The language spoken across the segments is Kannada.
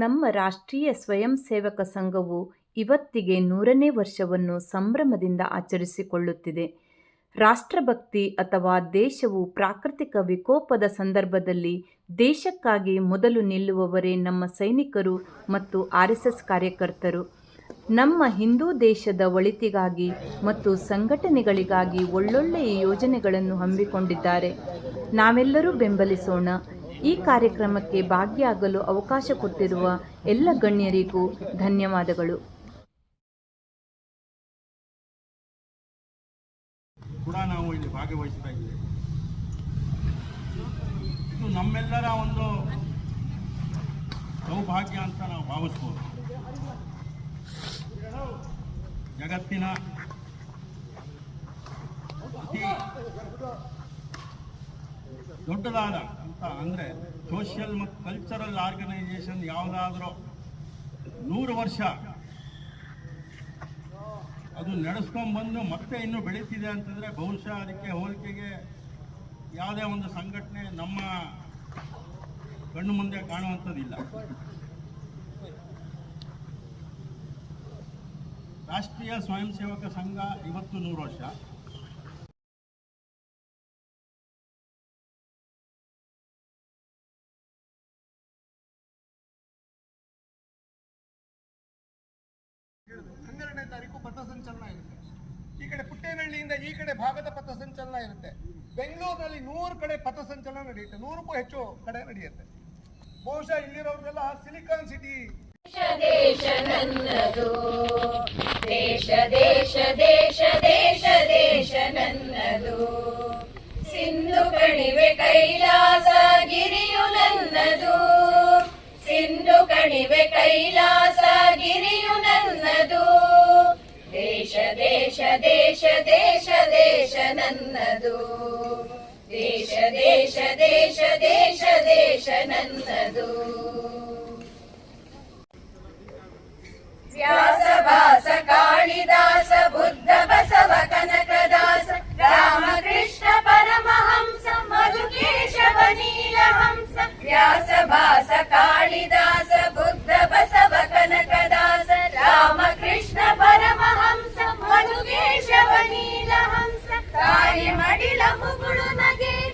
ನಮ್ಮ ರಾಷ್ಟ್ರೀಯ ಸ್ವಯಂ ಸೇವಕ ಸಂಘವು ಇವತ್ತಿಗೆ ನೂರನೇ ವರ್ಷವನ್ನು ಸಂಭ್ರಮದಿಂದ ಆಚರಿಸಿಕೊಳ್ಳುತ್ತಿದೆ. ರಾಷ್ಟ್ರಭಕ್ತಿ ಅಥವಾ ದೇಶವು ಪ್ರಾಕೃತಿಕ ವಿಕೋಪದ ಸಂದರ್ಭದಲ್ಲಿ ದೇಶಕ್ಕಾಗಿ ಮೊದಲು ನಿಲ್ಲುವವರೇ ನಮ್ಮ ಸೈನಿಕರು ಮತ್ತು ಆರ್ ಎಸ್ ಎಸ್ ಕಾರ್ಯಕರ್ತರು. ನಮ್ಮ ಹಿಂದೂ ದೇಶದ ಒಳಿತಿಗಾಗಿ ಮತ್ತು ಸಂಘಟನೆಗಳಿಗಾಗಿ ಒಳ್ಳೊಳ್ಳೆಯ ಯೋಜನೆಗಳನ್ನು ಹಮ್ಮಿಕೊಂಡಿದ್ದಾರೆ. ನಾವೆಲ್ಲರೂ ಬೆಂಬಲಿಸೋಣ. ಈ ಕಾರ್ಯಕ್ರಮಕ್ಕೆ ಭಾಗಿಯಾಗಲು ಅವಕಾಶ ಕೊಟ್ಟಿರುವ ಎಲ್ಲ ಗಣ್ಯರಿಗೂ ಧನ್ಯವಾದಗಳು. ಕೂಡ ನಾವು ಇಲ್ಲಿ ಭಾಗವಹಿಸ್ತಾ ಇದ್ದೇವೆ. ಇದು ನಮ್ಮೆಲ್ಲರ ಒಂದು ಸೌಭಾಗ್ಯ ಅಂತ ನಾವು ಭಾವಿಸ್ಬೋದು. ಜಗತ್ತಿನ ದೊಡ್ಡದಾದ ಅಂದರೆ ಸೋಷಿಯಲ್ ಮತ್ತು ಕಲ್ಚರಲ್ ಆರ್ಗನೈಸೇಷನ್ ಯಾವುದಾದ್ರೂ ನೂರು ವರ್ಷ ಅದು ನಡೆಸ್ಕೊಂಡ್ಬಂದು ಮತ್ತೆ ಇನ್ನೂ ಬೆಳೀತಿದೆ ಅಂತಂದರೆ ಬಹುಶಃ ಅದಕ್ಕೆ ಹೋಲಿಕೆಗೆ ಯಾವುದೇ ಒಂದು ಸಂಘಟನೆ ನಮ್ಮ ಕಣ್ಣು ಮುಂದೆ ಕಾಣುವಂಥದ್ದಿಲ್ಲ. ರಾಷ್ಟ್ರೀಯ ಸ್ವಯಂ ಸೇವಕ ಸಂಘ ಇವತ್ತು ನೂರು ವರ್ಷ. ಹನ್ನೆರಡನೇ ತಾರೀಕು ಪಥಸಂಚಲನ ಇರುತ್ತೆ. ಈ ಕಡೆ ಪುಟ್ಟೇನಹಳ್ಳಿಯಿಂದ ಈ ಕಡೆ ಭಾಗದ ಪಥಸಂಚಲನ ಇರುತ್ತೆ. ಬೆಂಗಳೂರಿನಲ್ಲಿ ನೂರು ಕಡೆ ಪಥಸಂಚಲನ ನಡೆಯುತ್ತೆ. ನೂರಕ್ಕೂ ಹೆಚ್ಚು ಕಡೆ ನಡೆಯುತ್ತೆ. ಬಹುಶಃ ಇಲ್ಲಿರೋರೆಲ್ಲ ಸಿಲಿಕಾನ್ ಸಿಟಿ. ದೇಶ ನನ್ನದು ದೇಶ ದೇಶ ದೇಶ ದೇಶ ದೇಶ ಸಿಂಧು ಕಣಿವೆ ಕೈಲಾಸ ಗಿರಿಯು ಸಿಂಧು ಕಣಿವೆ ಕೈಲಾಸ ದೇಶ ದೇಶ ದೇಶ ನನ್ನದು. ದೇಶ ದೇಶ ದೇಶ ದೇಶ ದೇಶ ನನ್ನದು. ವ್ಯಾಸ ಭಾಸ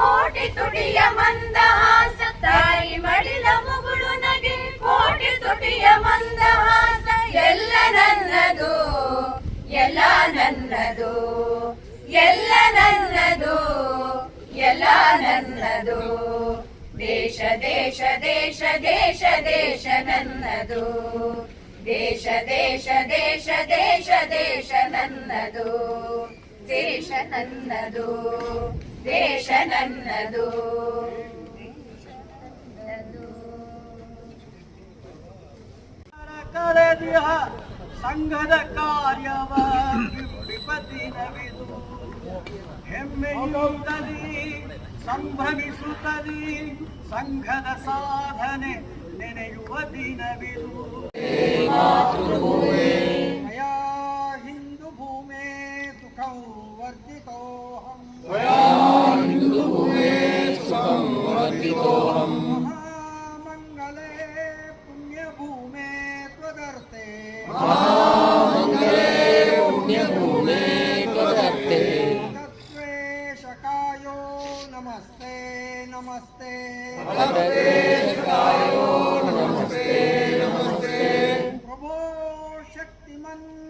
ಕೋಟಿ ತುಡಿಯ ಮಂದಹಾಸ ತಾಯಿ ಮಡಿಲ ಮುಗುಳು ನಗೆ, ಕೋಟಿ ತುಟಿಯ ಮಂದಹಾಸ, ಎಲ್ಲ ನನ್ನದು ಎಲ್ಲ ನನ್ನದು ಎಲ್ಲ ನನ್ನದು ಎಲ್ಲ ನನ್ನದು. ದೇಶ ದೇಶ ದೇಶ ದೇಶ ದೇಶ ನನ್ನದು. ದೇಶ ದೇಶ ದೇಶ ದೇಶ ದೇಶ ನನ್ನದು. ದೇಶ ನನ್ನದು. ದೇಶ ನನ್ನದು ಸಂಘದ ಕಾರ್ಯವ ವಿಪತ್ತಿನವಿದು ಹೆಮ್ಮೆಯುತ್ತಲಿ ಸಂಭ್ರಮಿಸುತ್ತಲಿ ಸಂಘದ ಸಾಧನೆ ನೆನೆಯುವ ದಿನವಿದು. ನಮಸ್ತೆ ಪ್ರಭೋ ಶಕ್ತಿಮನ್ ಹಿಂದೂ